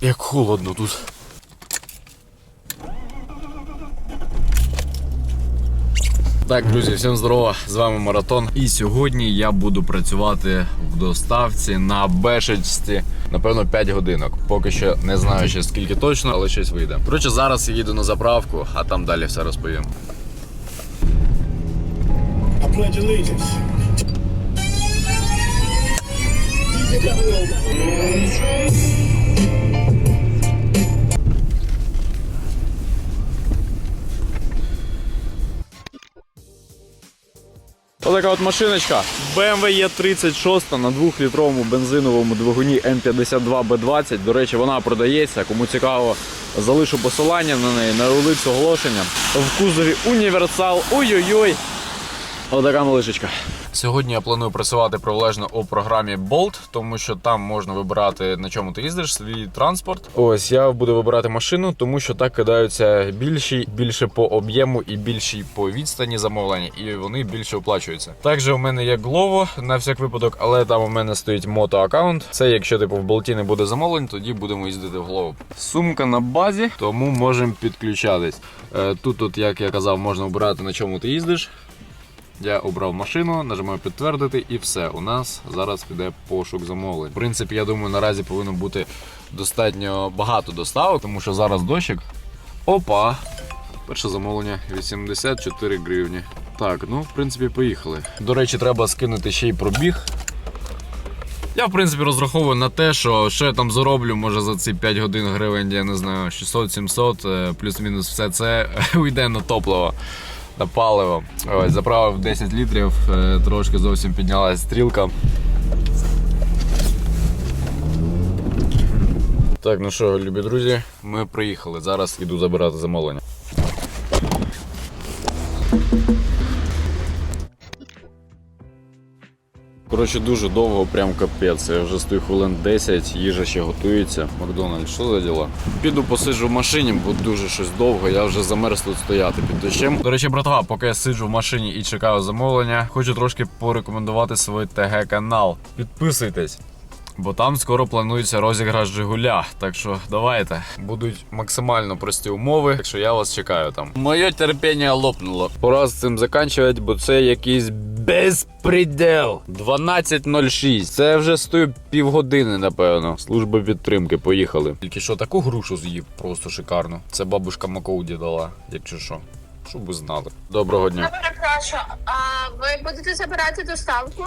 як холодно тут. Так, друзі, всім здорово! З вами Маратон. І сьогодні я буду працювати в доставці на Бешечці. Напевно, 5 годинок. Поки що не знаю ще скільки точно, але щось вийде. Коротше, зараз я їду на заправку, а там далі все розповім. I Отака от машиночка. BMW E36 на 2-літровому бензиновому двигуні М52B20. До речі, вона продається. Кому цікаво, залишу посилання на неї, на рулицю оголошення. В кузові універсал. Ой-ой-ой. Отака малишечка. Сьогодні я планую працювати прилежно у програмі Bolt, тому що там можна вибирати на чому ти їздиш свій транспорт. Ось я буду вибирати машину, тому що так кидаються більші, більше по об'єму і більші по відстані замовлення, і вони більше оплачуються. Також у мене є Glovo на всяк випадок, але там у мене стоїть мото-аккаунт. Це якщо типу в болті не буде замовлень, тоді будемо їздити в Glovo. Сумка на базі, тому можемо підключатись. Е, Тут, тут, як я казав, можна обирати на чому ти їздиш. Я обрав машину, нажимаю підтвердити, і все. У нас зараз піде пошук замовлень. В принципі, я думаю, наразі повинно бути достатньо багато доставок, тому що зараз дощик. Опа! Перше замовлення 84 гривні. Так, ну в принципі, поїхали. До речі, треба скинути ще й пробіг. Я, в принципі, розраховую на те, що що я там зароблю, може за ці 5 годин гривень, я не знаю, 600-700, е, плюс-мінус все це уйде на топливо, на паливо. Ось, заправив 10 літрів, е, трошки зовсім піднялася стрілка. Так, ну що, любі друзі, ми приїхали. Зараз іду забирати замовлення. Коротше, дуже довго, прям капець. Я вже стою хвилин 10, їжа ще готується. Макдональд, що за діла? Піду посиджу в машині, бо дуже щось довго. Я вже замерз тут стояти під дощем. До речі, братва, поки я сиджу в машині і чекаю замовлення, хочу трошки порекомендувати свій ТГ канал. Підписуйтесь. Бо там скоро планується розіграш Жигуля. Так що давайте. Будуть максимально прості умови, так що я вас чекаю там. Моє терпіння лопнуло. Пора з цим заканчувати, бо це якийсь безпредел. 12.06. Це вже стою півгодини, напевно. Служба підтримки, поїхали. Тільки що таку грушу з'їв, просто шикарно. Це бабушка Макоуді дала, якщо що. Щоб ви знали. Доброго дня. Я перепрошую, а ви будете забирати доставку?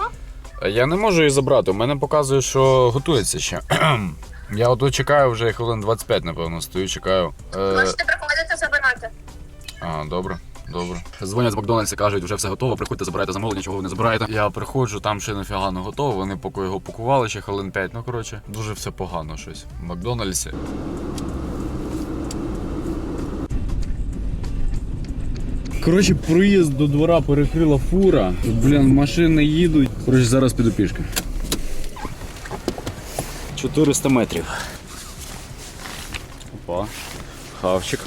Я не можу її забрати. У мене показує, що готується ще. Я от чекаю вже хвилин 25, напевно, стою, чекаю. Е, Можете приходити забирати. а, добре, добре. Дзвонять з Макдональдса, кажуть, вже все готово, приходьте, забирайте замовлення, чого ви не забираєте. Я приходжу, там ще нафіга не готово. Вони поки його пакували ще хвилин 5. Ну коротше, дуже все погано щось. В Макдональдсі. Коротше, проїзд до двора перекрила фура. Тут, блін, машини їдуть. Коротше, зараз піду пішки. 400 метрів. Опа. Хавчик.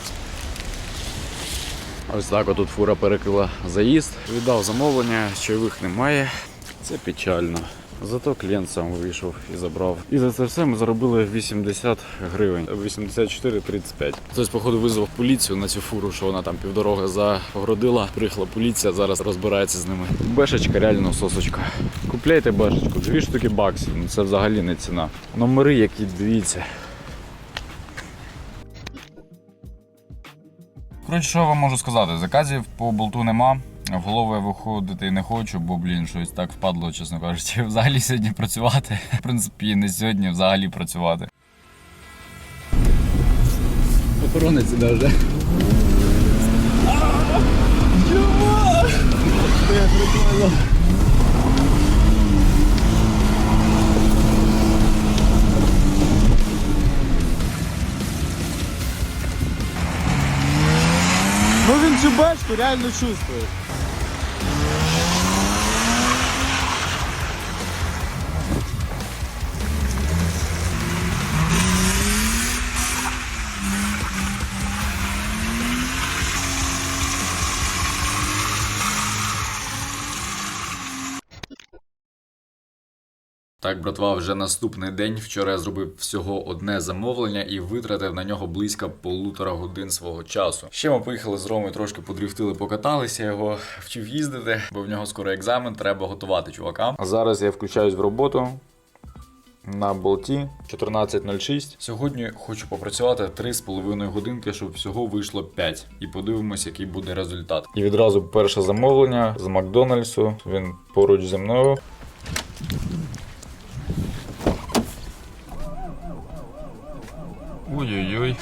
Ось так отут фура перекрила заїзд. Віддав замовлення, чайових немає. Це печально. Зато клієнт сам вийшов і забрав. І за це все ми заробили 80 гривень. 84,35. Хтось, походу, визвав поліцію на цю фуру, що вона там півдороги загородила. Приїхала поліція, зараз розбирається з ними. Бешечка, реально сосочка. Купляйте бешечку, дві штуки баксів. Ну це взагалі не ціна. Номери, які дивіться. Коротше, що я вам можу сказати? Заказів по болту нема. В голову я виходити не хочу, бо, блін, щось так впадло, чесно кажучи. Взагалі сьогодні працювати. В принципі, не сьогодні взагалі працювати. Охоронець іде вже. Ну він цю бачку реально чувствує. Так, братва, вже наступний день. Вчора я зробив всього одне замовлення і витратив на нього близько полутора годин свого часу. Ще ми поїхали з Ромою, трошки подрифтили, покаталися. Його вчив їздити, бо в нього скоро екзамен, треба готувати чувакам. А зараз я включаюсь в роботу. На болті 14.06. Сьогодні хочу попрацювати 3,5 годинки, щоб всього вийшло 5. І подивимось, який буде результат. І відразу перше замовлення з Макдональдсу. Він поруч зі мною. Ой-ой-ой.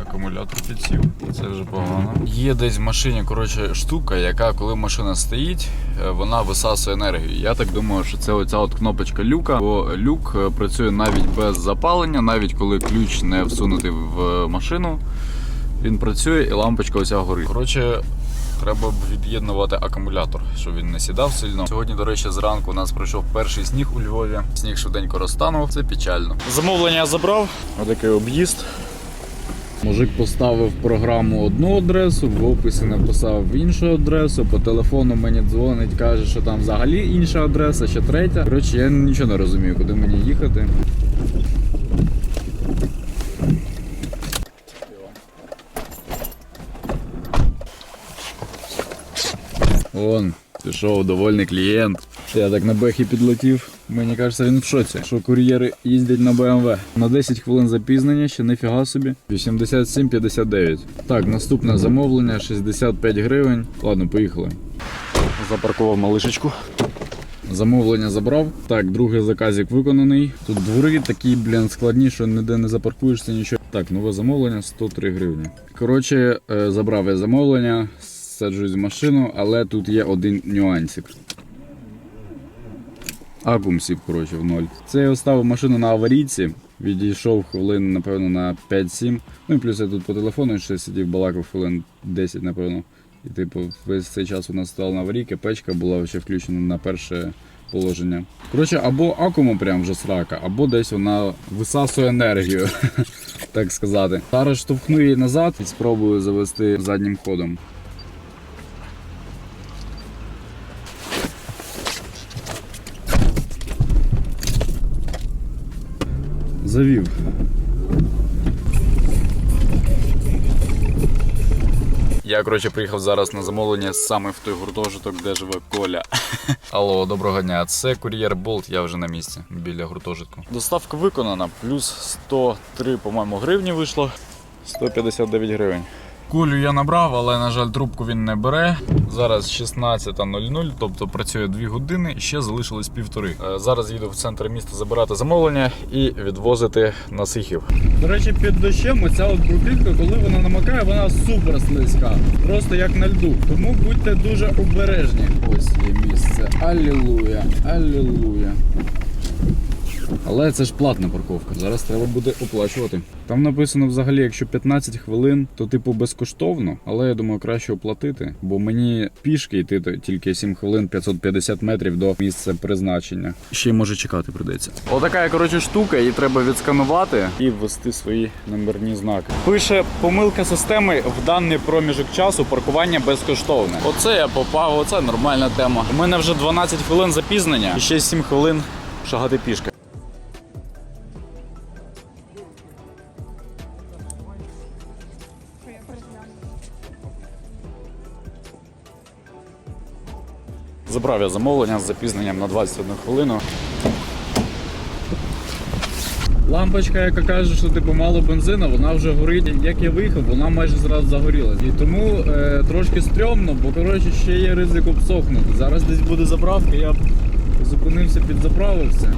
Акумулятор підсів, це вже погано. Є десь в машині коротше, штука, яка, коли машина стоїть, е, вона висасує енергію. Я так думаю, що це оця от кнопочка люка, бо люк е, працює навіть без запалення, навіть коли ключ не всунутий в е, машину. Він працює і лампочка оця горить. Коротше, треба б від'єднувати акумулятор, щоб він не сідав сильно. Сьогодні, до речі, зранку у нас пройшов перший сніг у Львові. Сніг швиденько розтанув. Це печально. Замовлення забрав. Отакий об'їзд. Мужик поставив програму одну адресу, в описі написав іншу адресу. По телефону мені дзвонить, каже, що там взагалі інша адреса, ще третя. Коротше, я нічого не розумію, куди мені їхати. Вон, пішов довольний клієнт. Я так на бехі підлетів. Мені кажеться, він в шоці, що кур'єри їздять на BMW. На 10 хвилин запізнення, ще ніфіга собі. 87,59. Так, наступне замовлення 65 гривень. Ладно, поїхали. Запаркував малишечку. Замовлення забрав. Так, другий заказик виконаний. Тут двори такі, блін, складні, що ніде не запаркуєшся, нічого. Так, нове замовлення 103 гривні. Коротше, е, забрав я замовлення, саджусь в машину, але тут є один нюансик. Акум сів, коротше, в ноль. Це я оставив машину на аварійці. Відійшов хвилин, напевно, на 5-7. Ну і плюс я тут по телефону ще сидів, балакав хвилин 10, напевно. І типу, весь цей час у нас стояла на аварійка, печка була ще включена на перше положення. Коротше, або акуму прям вже срака, або десь вона висасує енергію, так сказати. Зараз штовхну її назад і спробую завести заднім ходом. Завів. Я, коротше, приїхав зараз на замовлення саме в той гуртожиток, де живе Коля. Алло, доброго дня. Це кур'єр Болт, я вже на місці біля гуртожитку. Доставка виконана, плюс 103, по-моєму, гривні вийшло. 159 гривень. Колю я набрав, але, на жаль, трубку він не бере. Зараз 16.00, тобто працює 2 години, ще залишилось півтори. Е, Зараз їду в центр міста забирати замовлення і відвозити на Сихів. До речі, під дощем оця от бруківка, коли вона намокає, вона супер слизька. Просто як на льду. Тому будьте дуже обережні. Ось є місце. Алілуя, алілуя. Але це ж платна парковка. Зараз треба буде оплачувати. Там написано взагалі, якщо 15 хвилин, то типу безкоштовно, але я думаю, краще оплатити, бо мені пішки йти тільки 7 хвилин 550 метрів до місця призначення. Ще й може чекати придеться. Отака коротше штука, її треба відсканувати і ввести свої номерні знаки. Пише помилка системи в даний проміжок часу паркування безкоштовне. Оце я попав, оце нормальна тема. У мене вже 12 хвилин запізнення і ще 7 хвилин шагати пішки. Забрав я замовлення з запізненням на 21 хвилину. Лампочка, яка каже, що типу мало бензину, вона вже горить. Як я виїхав, вона майже зразу загоріла. І тому е, трошки стрьомно, бо коротше ще є ризик обсохнути. Зараз десь буде заправка, я зупинився, підзаправився.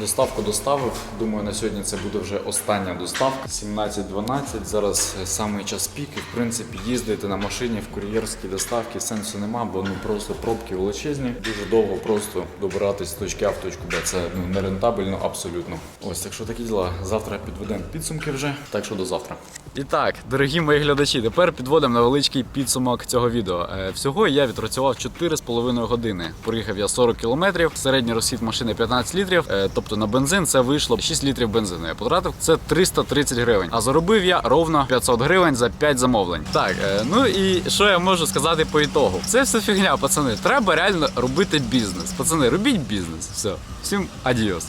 Доставку доставив. Думаю, на сьогодні це буде вже остання доставка. 17.12. Зараз е, самий час пік. І в принципі їздити на машині в кур'єрській доставці сенсу нема, бо ну просто пробки величезні. Дуже довго просто добиратись з точки А в точку Б. Це ну нерентабельно абсолютно. Ось так що такі діла. Завтра підведемо підсумки вже. Так що до завтра. І так, дорогі мої глядачі, тепер підводимо невеличкий підсумок цього відео. Е, Всього я відпрацював 4,5 години. Проїхав я 40 кілометрів, середній розхід машини 15 літрів. Е, Тобто на бензин це вийшло 6 літрів бензину. Я потратив це 330 гривень. А заробив я ровно 500 гривень за 5 замовлень. Так, е, ну і що я можу сказати по ітогу? Це все фігня, пацани. Треба реально робити бізнес. Пацани, робіть бізнес. Все, всім адіос.